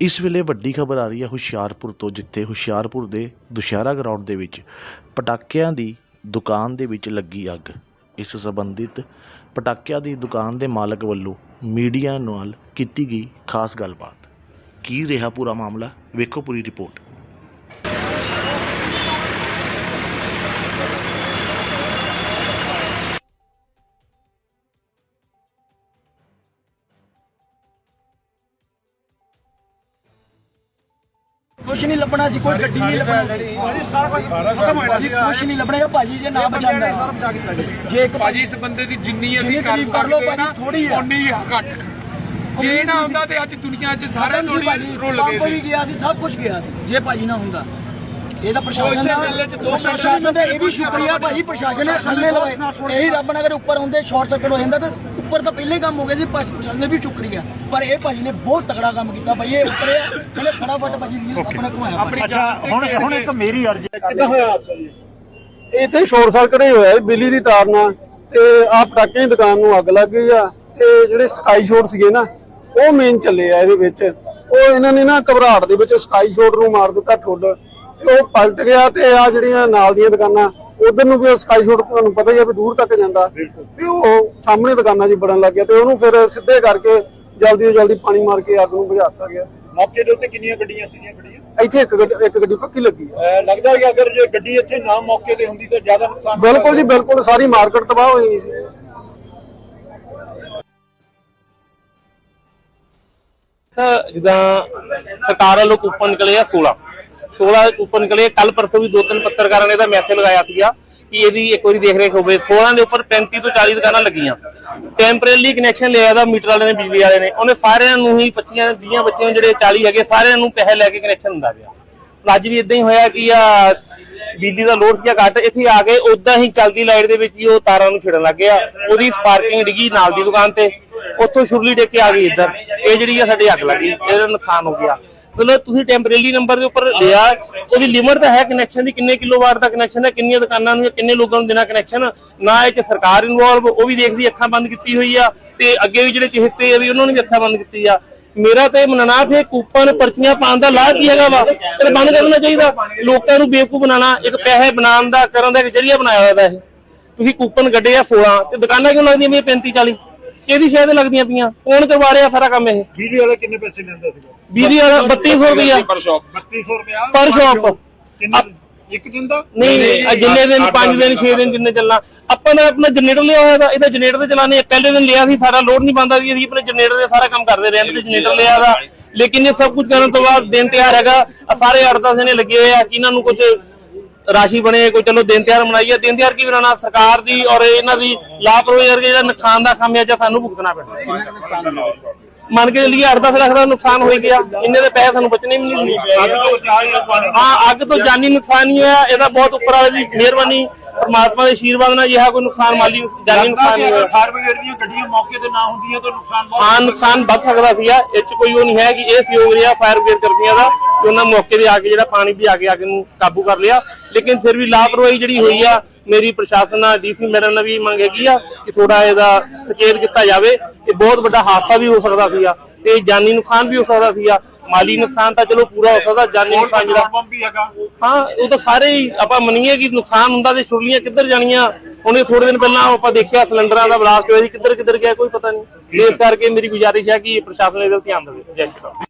ਇਸ ਵੇਲੇ ਵੱਡੀ ਖਬਰ ਆ ਰਹੀ ਹੈ ਹੁਸ਼ਿਆਰਪੁਰ ਤੋਂ, ਜਿੱਥੇ ਹੁਸ਼ਿਆਰਪੁਰ ਦੇ ਦੁਸ਼ਹਿਰਾ ਗਰਾਊਂਡ ਦੇ ਵਿੱਚ ਪਟਾਕਿਆਂ ਦੀ ਦੁਕਾਨ ਦੇ ਵਿੱਚ ਲੱਗੀ ਅੱਗ। ਇਸ ਸੰਬੰਧਿਤ ਪਟਾਕਿਆਂ ਦੀ ਦੁਕਾਨ ਦੇ ਮਾਲਕ ਵੱਲੋਂ ਮੀਡੀਆ ਨਾਲ ਕੀਤੀ ਗਈ ਖਾਸ ਗੱਲਬਾਤ। ਕੀ ਰਿਹਾ ਪੂਰਾ ਮਾਮਲਾ? ਵੇਖੋ ਪੂਰੀ ਰਿਪੋਰਟ। ਕੁਛ ਨਹੀਂ ਲੱਭਣਾ ਸੀ ਕੋਈ ਗੱਡੀ ਨਹੀਂ ਲੱਭਣਾ ਸੀ। ਖਤਮ ਹੋਇਆ ਭਾਜੀ ਕੁਛ ਨਹੀਂ ਲੱਭਣਾ ਭਾਜੀ ਜੇ ਨਾ ਬਚਾਉਂਦਾ। ਜੇ। ਇੱਕ ਭਾਜੀ ਇਸ ਬੰਦੇ ਦੀ ਜਿੰਨੀ ਅਸੀਂ ਕਰ ਕਰ ਸਕਦੇ ਭਾਜੀ, ਥੋੜ੍ਹੀ ਆ। ਉਨੀ ਘੱਟ। ਜੇ ਨਾ ਹੁੰਦਾ ਤੇ ਅੱਜ ਦੁਨੀਆ 'ਚ ਸਾਰੇ ਸੀ ਲੋੜੀ ਰੁੱਲ ਗਏ ਸੀ। ਗਿਆ ਸੀ ਸਭ ਕੁਝ ਗਿਆ ਸੀ ਜੇ ਭਾਜੀ ਨਾ ਹੁੰਦਾ। ਇਹ ਤਾਂ ਪ੍ਰਸ਼ਾਸਨ ਦਾ ਪ੍ਰਸ਼ਾਸਨ ਦਾ ਇਹ ਵੀ ਸ਼ੁਕਰੀਆ ਭਾਜੀ ਪ੍ਰਸ਼ਾਸਨ ਨੇ ਥੱਲੇ ਲਵਾਏ। ਇਹੀ ਰੱਬ ਨਾਲ ਅਗਰ ਉੱਪਰ ਹੁੰਦੇ ਸ਼ਾਰਟ ਸਰਕਟ ਹੋ ਜਾਂਦਾ ਤਾਂ ਉੱਪਰ ਤਾਂ ਪਹਿਲੇ ਕੰਮ ਹੋ ਗਿਆ ਸੀ ਭਾਜੀ ਪ੍ਰਸ਼ਾਸਨ ਦਾ ਵੀ ਸ਼ੁਕਰੀਆ। ਪਰ ਇਹ ਭਾਜੀ ਨੇ ਬਹੁਤ ਤਗੜਾ ਕੰਮ ਕੀਤਾ ਭਾਈ ਇਹ ਉੱਪਰਿਆ ਇਹਨੇ ਫਟਾਫਟ ਭਾਜੀ ਵੀਲ ਆਪਣਾ ਘੁਮਾਇਆ ਭਾਜੀ। ਅੱਛਾ ਹੁਣ ਹੁਣ ਇੱਕ ਮੇਰੀ ਅਰਜ਼ੀ ਹੈ। ਕਿੱਦਾਂ ਹੋਇਆ ਹਾਦਸਾ ਜੀ? ਇੱਥੇ ਸ਼ੋਰ ਸਰਕਟ ਹੀ ਹੋਇਆ ਬਿਜਲੀ ਦੀ ਤਾਰ ਨਾਲ। ਤੇ ਆ ਪਟਾਕੇ ਦੀ ਦੁਕਾਨ ਨੂੰ ਅੱਗ ਲੱਗ ਗਈ ਆ। ਤੇ ਜਿਹੜੇ ਸਕਾਈ ਸ਼ੋਟ ਸੀਗੇ ਨਾ ਉਹ ਮੇਨ ਚੱਲੇ ਆ ਇਹਦੇ ਵਿੱਚ। ਉਹ ਇਹਨਾਂ ਨੇ ਨਾ ਘਬਰਾਹਟ ਦੇ ਵਿੱਚ ਸਕਾਈ ਸ਼ੋਟ ਨੂੰ ਮਾਰ ਦਿੱਤਾ ਠੁੱਡ। ਤੇ ਉਹ ਪਲਟ ਗਿਆ ਤੇ ਆ ਜਿਹੜੀਆਂ ਨਾਲ ਦੀਆਂ ਦੁਕਾਨਾਂ ਉਧਰ ਨੂੰ ਵੀ ਉਹ ਸਕਾਈ ਸ਼ੋਟ ਤੁਹਾਨੂੰ ਪਤਾ ਹੀ ਆ ਵੀ ਦੂਰ ਤੱਕ ਜਾਂਦਾ। ਤੇ ਉਹ ਸਾਹਮਣੇ ਦੁਕਾਨਾਂ 'ਚ ਵੜਨ ਲੱਗ ਗਿਆ ਤੇ ਉਹਨੂੰ ਫਿਰ ਸਿੱਧੇ ਕਰਕੇ ਜਲਦੀ ਤੋਂ ਜਲਦੀ ਪਾਣੀ ਮਾਰ ਕੇ ਅੱਗ ਨੂੰ ਬੁਝਾਤਾ ਗਿਆ। ਮੌਕੇ ਦੇ ਉੱਤੇ ਕਿੰਨੀਆਂ ਗੱਡੀਆਂ ਸੀਗੀਆਂ ਗੱਡੀਆਂ? ਇੱਥੇ ਇੱਕ ਗੱਡੀ- ਇੱਕ ਗੱਡੀ ਪੱਕੀ ਲੱਗੀ ਅਹ ਲੱਗਦਾ ਹੈ ਕਿ ਅਗਰ ਜੇ ਗੱਡੀ ਇੱਥੇ ਨਾ ਮੌਕੇ ਤੇ ਹੁੰਦੀ ਤਾਂ ਜ਼ਿਆਦਾ ਨੁਕਸਾਨ ਹੋ ਬਿਲਕੁਲ ਜੀ। ਬਿਲਕੁਲ। ਸਾਰੀ ਮਾਰਕੀਟ ਤਬਾਹ ਹੋ ਜਾਣੀ ਸੀ। ਤਾਂ ਜਿੱਦਾਂ ਸਰਕਾਰ ਵੱਲੋਂ ਕੂਪਨ ਨਿਕਲੇ ਆ 16 16 ਉੱਪਰ ਨਿਕਲੇ ਕੱਲ ਪਰਸੋਂ ਵੀ ਦੋ ਤਿੰਨ ਪੱਤਰਕਾਰਾਂ ਨੇ ਇਹਦਾ ਮੈਸੇਜ ਲਗਾਇਆ ਸੀਗਾ ਕਿ ਇਹਦੀ ਇੱਕ ਵਾਰੀ ਦੇਖ ਰੇਖ ਹੋਵੇ। 16 ਦੇ ਉੱਪਰ 35 ਤੋਂ 40 ਦੁਕਾਨਾਂ ਲੱਗੀਆਂ। ਟੈਂਪਰੇਰੀ ਕਨੈਕਸ਼ਨ ਲਿਆ ਦਾ ਮੀਟਰ ਵਾਲੇ ਨੇ, ਬਿਜਲੀ ਵਾਲੇ ਨੇ। ਉਹਨੇ ਸਾਰਿਆਂ ਨੂੰ ਹੀ 25 20 ਬੱਚਿਆਂ ਜਿਹੜੇ 40 ਹੈਗੇ, ਸਾਰਿਆਂ ਨੂੰ ਪੈਸੇ ਲੈ ਕੇ ਕਨੈਕਸ਼ਨ ਹੁੰਦਾ ਗਿਆ ਅੱਜ ਵੀ ਇਦਾਂ ਹੀ ਹੋਇਆ ਕਿ ਆ ਬਿਜਲੀ ਦਾ ਲੋਡ ਸੀਗਾ ਘੱਟ, ਇੱਥੇ ਆ ਕੇ ਉਦਾਂ ਹੀ ਚੱਲਦੀ ਲਾਈਟ ਦੇ ਵਿੱਚ ਹੀ ਉਹ ਤਾਰਾਂ ਨੂੰ ਛਿੜਨ ਲੱਗ ਗਿਆ। ਉਹਦੀ ਸਪਾਰਕਿੰਗ ਡਿੱਗੀ ਨਾਲ ਦੀ ਦੁਕਾਨ ਤੇ। ਉੱਥੋਂ ਸ਼ੁਰਲੀ ਡਿੱਗ ਕੇ ਆ ਗਈ ਇੱਧਰ। ਇਹ ਜਿਹੜੀ ਆ, ਸਾਡੀ ਅੱਗ ਲੱਗੀ ਇਹਦਾ ਨੁਕਸਾਨ ਹੋ ਗਿਆ। ਮਤਲਬ ਤੁਸੀਂ ਟੈਂਪਰੇਰੀ ਨੰਬਰ ਦੇ ਉੱਪਰ ਲਿਆ, ਉਹਦੀ ਲਿਮਟ ਤਾਂ ਹੈ ਕਨੈਕਸ਼ਨ ਦੀ, ਕਿੰਨੇ ਕਿਲੋਵਾਟ ਦਾ ਕਨੈਕਸ਼ਨ ਹੈ, ਕਿੰਨੀਆਂ ਦੁਕਾਨਾਂ ਨੂੰ ਜਾਂ ਕਿੰਨੇ ਲੋਕਾਂ ਨੂੰ ਦੇਣਾ ਕਨੈਕਸ਼ਨ ਨਾ ਇਹ ਚ ਸਰਕਾਰ ਇਨਵੋਲਵ ਉਹ ਵੀ ਦੇਖਦੀ ਅੱਖਾਂ ਬੰਦ ਕੀਤੀ ਹੋਈ ਆ, ਤੇ ਅੱਗੇ ਵੀ ਜਿਹੜੇ ਚਿਹਤੇ ਆ ਵੀ ਉਹਨਾਂ ਨੇ ਵੀ ਅੱਖਾਂ ਬੰਦ ਕੀਤੀ ਆ। ਮੇਰਾ ਤੇ ਮੰਨਣਾ ਫੇ ਕੂਪਨ ਪਰਚੀਆਂ ਪਾਉਣ ਦਾ ਲਾਭ ਕੀ ਹੈਗਾ ਵਾ? ਤੇ ਬੰਦ ਕਰਨਾ ਚਾਹੀਦਾ। ਲੋਕਾਂ ਨੂੰ ਬੇਵਕੂਫ ਬਣਾਉਣਾ, ਇੱਕ ਪੈਸੇ ਬਣਾਉਣ ਦਾ, ਕਰਨ ਦਾ ਇੱਕ ਜਰੀਆ ਬਣਾਇਆ ਹੋਇਆ ਇਹ। ਤੁਸੀਂ ਕੂਪਨ ਕੱਢੇ ਆ 16 ਤੇ ਦੁਕਾਨਾਂ ਕਿਉਂ ਲੱਗਦੀਆਂ ਵੀ 35 40 ਕਿਹਦੀ ਸ਼ਾਇਦ ਲੱਗਦੀਆਂ ਪਈਆਂ। ਕੌਣ ਕਰਵਾ ਰਿਹਾ ਸਾਰਾ ਕੰਮ ਇਹ। ਬਿਜਲੀ ਵਾਲਾ ਕਿੰਨੇ ਪੈਸੇ ਲੈਂਦਾ ਸੀਗਾ? ਬਿਜਲੀ ਵਾਲਾ 3200 ਰੁਪਇਆ ਪਰ ਸ਼ੌਪ 3200 ਰੁਪਇਆ ਪਰ ਸ਼ਾਪ। ਕਿੰਨੇ ਇੱਕ ਦਿਨ ਦਾ? ਨਹੀਂ ਨਹੀਂ ਜਿੰਨੇ ਦਿਨ 5 ਦਿਨ 6 ਦਿਨ ਜਿੰਨੇ ਚੱਲਣਾ। ਆਪਾਂ ਨੇ ਆਪਣਾ ਜਨਰੇਟਰ ਲਿਆ ਹੋਇਆ ਦਾ ਇਹਦਾ ਜਨਰੇਟਰ ਤੇ ਚਲਾਣੇ ਪਹਿਲੇ ਦਿਨ ਲਿਆ ਸੀ ਸਾਰਾ ਲੋਡ ਨਹੀਂ ਬੰਦਾ ਸੀ। ਅਸੀਂ ਆਪਣੇ ਜਨਰੇਟਰ ਦੇ ਸਾਰਾ ਕੰਮ ਕਰਦੇ ਰਹੇ ਤੇ ਜਨਰੇਟਰ ਲਿਆ ਦਾ ਲੇਕਿਨ ਇਹ ਸਭ ਕੁਝ ਕਰਨ ਤੋਂ ਬਾਅਦ ਦਿਨ ਤਿਆਰ ਹੈਗਾ। ਆਹ ਸਾਰੇ ਅੜਦਾਸ ਨੇ ਲੱਗੇ ਹੋਏ ਆ ਕਿ ਇਹਨਾਂ ਨੂੰ ਕੁਝ ਰਾਸ਼ੀ ਬਣੇ ਕੋਈ ਚਲੋ ਦਿਨ ਤਿਆਰ ਮਨਾਈਏ ਦਿਨ ਤਿਆਰ ਕੀ ਬਣਾਉਣਾ? ਸਰਕਾਰ ਦੀ ਔਰ ਇਹਨਾਂ ਦੀ ਲਾਪਰਵਾਹੀ ਕਰਕੇ ਜਿਹੜਾ ਨੁਕਸਾਨ ਦਾ ਖਾਮਿਆਜਾ ਸਾਨੂੰ ਭੁਗਤਣਾ ਪੈਣਾ। ਮੰਨ ਕੇ ਚੱਲੀਏ 8-10 ਲੱਖ ਦਾ ਨੁਕਸਾਨ ਹੋ ਗਿਆ ਇੰਨੇ ਦੇ ਪੈਸੇ ਸਾਨੂੰ ਬਚਣੇ ਵੀ ਨਹੀਂ ਹਾਂ ਅੱਗ ਤੋਂ ਜਾਨੀ ਨੁਕਸਾਨ ਨਹੀਂ ਹੋਇਆ ਇਹਦਾ ਬਹੁਤ ਉੱਪਰ ਵਾਲੇ ਦੀ ਮਿਹਰਬਾਨੀ। ਪਰਮਾਤਮਾ ਦੇ ਆਸ਼ੀਰਵਾਦ ਨਾਲ ਜਿਹਾ ਕੋਈ ਨੁਕਸਾਨ ਮਾਲੀ ਜਾਨੀ ਨੁਕਸਾਨ ਨਹੀਂ ਹੋਇਆ। ਫਾਇਰ ਬ੍ਰਿਗੇਡ ਦੀਆਂ ਗੱਡੀਆਂ ਮੌਕੇ ਤੇ ਨਾ ਹੁੰਦੀਆਂ ਤਾਂ ਨੁਕਸਾਨ ਬਹੁਤ ਹਾਂ ਨੁਕਸਾਨ ਵੱਧ ਸਕਦਾ ਸੀਗਾ ਇਹ ਚ ਕੋਈ ਉਹ ਨਹੀਂ ਹੈ ਕਿ ਇਹ ਸਹਿਯੋਗ ਰਿਹਾ ਫਾਇਰ ਬ੍ਰਿਗੇਡ ਕਰਦੀਆਂ ਦਾ ਕਿ ਉਹਨਾਂ ਮੌਕੇ ਤੇ ਆ ਕੇ ਜਿਹੜਾ ਪਾਣੀ ਵੀ ਆ ਕੇ ਅੱਗ ਨੂੰ ਕਾਬੂ ਕਰ ਲਿਆ। ਲੇਕਿਨ ਫਿਰ ਵੀ ਲਾਪਰਵਾਹੀ ਜਿਹੜੀ ਹੋਈ ਆ ਮੇਰੀ ਪ੍ਰਸ਼ਾਸਨ ਨਾਲ ਡੀਸੀ ਮੈਡਮ ਨੇ ਵੀ ਮੰਗ ਹੈਗੀ ਆ ਕਿ ਥੋੜਾ ਇਹਦਾ ਸਚੇਤ ਕੀਤਾ ਜਾਵੇ। ਇਹ ਬਹੁਤ ਵੱਡਾ ਹਾਦਸਾ ਵੀ ਹੋ ਸਕਦਾ ਸੀਗਾ। ਤੇ ਜਾਨੀ ਨੁਕਸਾਨ ਵੀ ਹੋ ਸਕਦਾ ਸੀਗਾ। ਮਾਲੀ ਨੁਕਸਾਨ ਤਾਂ ਚਲੋ ਪੂਰਾ ਹੋ ਸਕਦਾ ਜਾਨੀ ਨੁਕਸਾਨ ਜਿਹੜਾ ਬੰਬ ਵੀ ਹੈਗਾ? ਹਾਂ ਉਹ ਤਾਂ ਸਾਰੇ ਹੀ ਆਪਾਂ ਮੰਨੀਏ ਕਿ ਨੁਕਸਾਨ ਹੁੰਦਾ ਤੇ ਛੁਰਲੀਆਂ ਕਿੱਧਰ ਜਾਣੀਆਂ। ਉਹਨੇ ਥੋੜੇ ਦਿਨ ਪਹਿਲਾਂ ਆਪਾਂ ਦੇਖਿਆ ਸਿਲੰਡਰਾਂ ਦਾ ਬਲਾਸਟ ਹੋਇਆ ਸੀ ਕਿੱਧਰ ਕਿੱਧਰ ਗਿਆ ਕੋਈ ਪਤਾ ਨਹੀਂ। ਇਸ ਕਰਕੇ ਮੇਰੀ ਗੁਜ਼ਾਰਿਸ਼ ਹੈ ਕਿ ਪ੍ਰਸ਼ਾਸਨ ਇਹਦੇ ਧਿਆਨ ਦੇਵੇ। ਜੈ ਸ਼੍ਰੀ ਰਾਮ